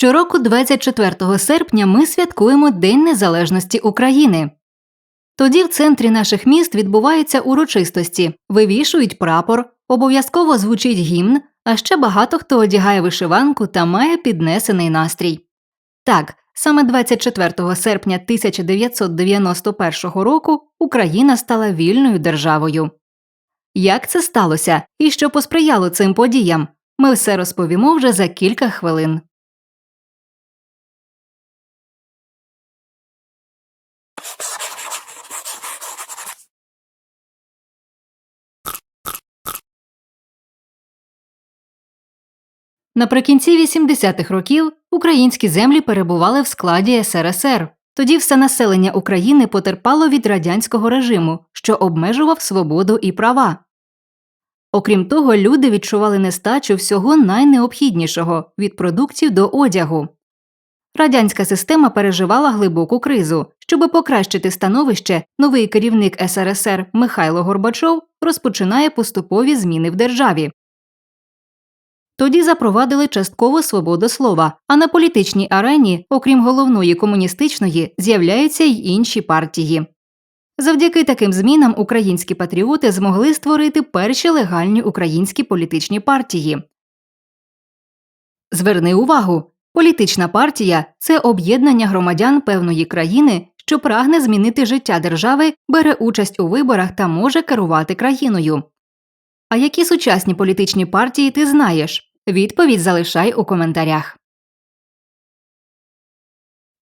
Щороку, 24 серпня, ми святкуємо День Незалежності України. Тоді в центрі наших міст відбуваються урочистості, вивішують прапор, обов'язково звучить гімн, а ще багато хто одягає вишиванку та має піднесений настрій. Так, саме 24 серпня 1991 року Україна стала вільною державою. Як це сталося і що посприяло цим подіям? Ми все розповімо вже за кілька хвилин. Наприкінці 80-х років українські землі перебували в складі СРСР. Тоді все населення України потерпало від радянського режиму, що обмежував свободу і права. Окрім того, люди відчували нестачу всього найнеобхіднішого від продуктів до одягу. Радянська система переживала глибоку кризу. Щоби покращити становище, новий керівник СРСР Михайло Горбачов розпочинає поступові зміни в державі. Тоді запровадили часткову свободу слова, а на політичній арені, окрім головної комуністичної, з'являються й інші партії. Завдяки таким змінам українські патріоти змогли створити перші легальні українські політичні партії. Зверни увагу політична партія це об'єднання громадян певної країни, що прагне змінити життя держави, бере участь у виборах та може керувати країною. А які сучасні політичні партії ти знаєш? Відповідь залишай у коментарях.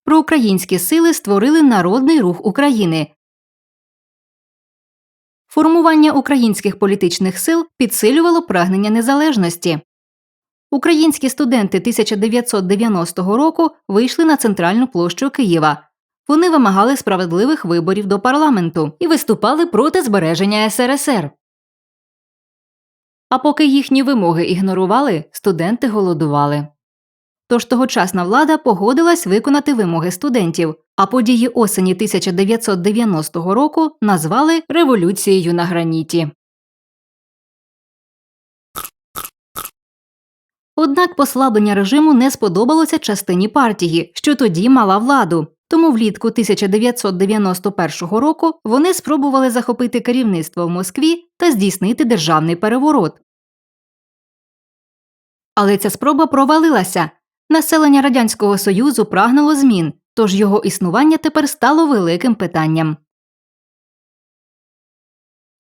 Проукраїнські сили створили Народний рух України. Формування українських політичних сил підсилювало прагнення незалежності. Українські студенти 1990 року вийшли на центральну площу Києва. Вони вимагали справедливих виборів до парламенту і виступали проти збереження СРСР. А поки їхні вимоги ігнорували, студенти голодували. Тож тогочасна влада погодилась виконати вимоги студентів, а події осені 1990 року назвали Революцією на граніті. Однак послаблення режиму не сподобалося частині партії, що тоді мала владу. Тому влітку 1991 року вони спробували захопити керівництво в Москві та здійснити державний переворот. Але ця спроба провалилася. Населення Радянського Союзу прагнуло змін, тож його існування тепер стало великим питанням.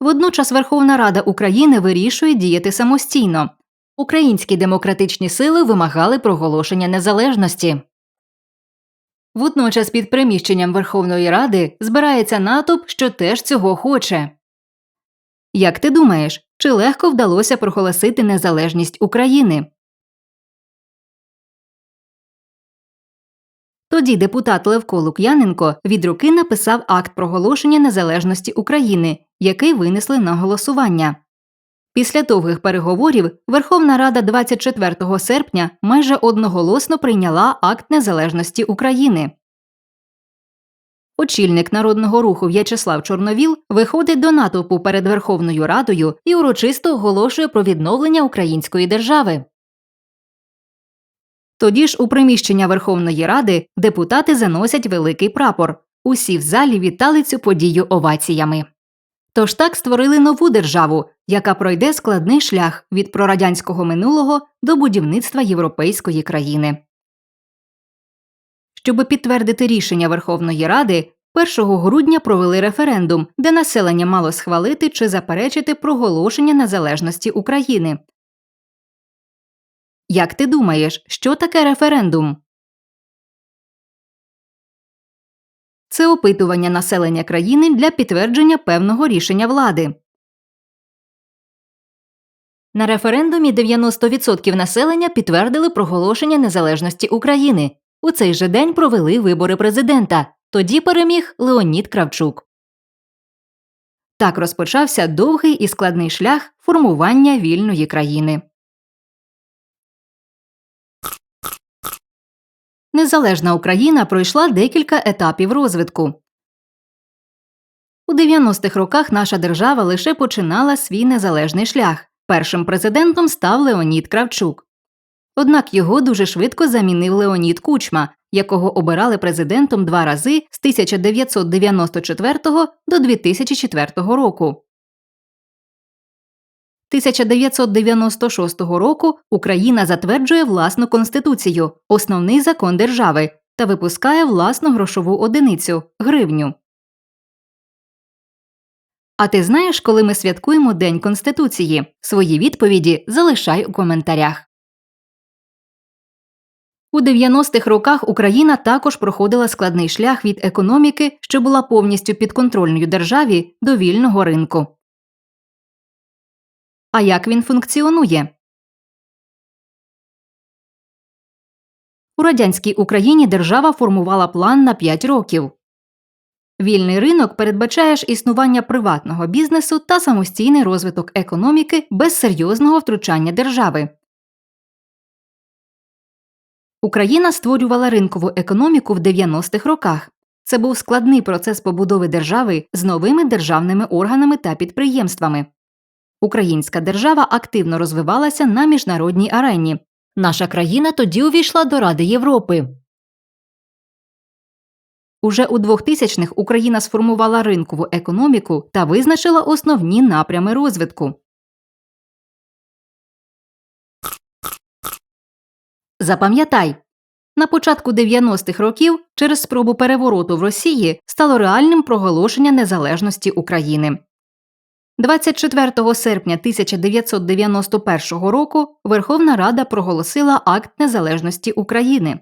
Водночас Верховна Рада України вирішує діяти самостійно. Українські демократичні сили вимагали проголошення незалежності. Водночас під приміщенням Верховної Ради збирається натовп, що теж цього хоче. Як ти думаєш, чи легко вдалося проголосити незалежність України? Тоді депутат Левко Лук'яненко від руки написав акт проголошення незалежності України, який винесли на голосування. Після довгих переговорів Верховна Рада 24 серпня майже одноголосно прийняла акт незалежності України. Очільник народного руху В'ячеслав Чорновіл виходить до натовпу перед Верховною Радою і урочисто оголошує про відновлення української держави. Тоді ж у приміщення Верховної Ради депутати заносять великий прапор. Усі в залі вітали цю подію оваціями. Тож так створили нову державу, яка пройде складний шлях від прорадянського минулого до будівництва європейської країни. Щоби підтвердити рішення Верховної Ради, 1 грудня провели референдум, де населення мало схвалити чи заперечити проголошення незалежності України. Як ти думаєш, що таке референдум? Це опитування населення країни для підтвердження певного рішення влади. На референдумі 90% населення підтвердили проголошення незалежності України. У цей же день провели вибори президента. Тоді переміг Леонід Кравчук. Так розпочався довгий і складний шлях формування вільної країни. Незалежна Україна пройшла декілька етапів розвитку. У 90-х роках наша держава лише починала свій незалежний шлях. Першим президентом став Леонід Кравчук. Однак його дуже швидко замінив Леонід Кучма, якого обирали президентом два рази з 1994 до 2004 року. 1996 року Україна затверджує власну конституцію, основний закон держави, та випускає власну грошову одиницю гривню. А ти знаєш, коли ми святкуємо День Конституції? Свої відповіді залишай у коментарях. У 90-х роках Україна також проходила складний шлях від економіки, що була повністю підконтрольною державі, до вільного ринку. А як він функціонує? У радянській Україні держава формувала план на 5 років. Вільний ринок передбачає ж існування приватного бізнесу та самостійний розвиток економіки без серйозного втручання держави. Україна створювала ринкову економіку в 90-х роках. Це був складний процес побудови держави з новими державними органами та підприємствами. Українська держава активно розвивалася на міжнародній арені. Наша країна тоді увійшла до Ради Європи. Уже у 2000-х Україна сформувала ринкову економіку та визначила основні напрями розвитку. Запам'ятай, на початку 90-х років через спробу перевороту в Росії стало реальним проголошення незалежності України. 24 серпня 1991 року Верховна Рада проголосила Акт Незалежності України.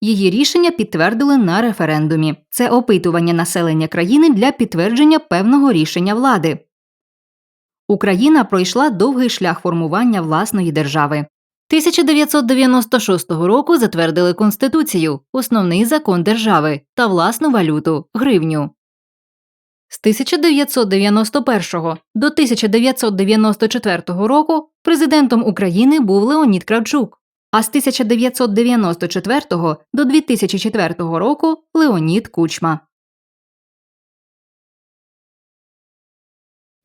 Її рішення підтвердили на референдумі. Це опитування населення країни для підтвердження певного рішення влади. Україна пройшла довгий шлях формування власної держави. 1996 року затвердили Конституцію, основний закон держави та власну валюту гривню. З 1991 до 1994 року президентом України був Леонід Кравчук, а з 1994 до 2004 року Леонід Кучма.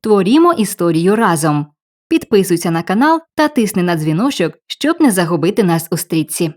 Творімо історію разом. Підписуйся на канал та тисни на дзвіночок, щоб не загубити нас у стрічці.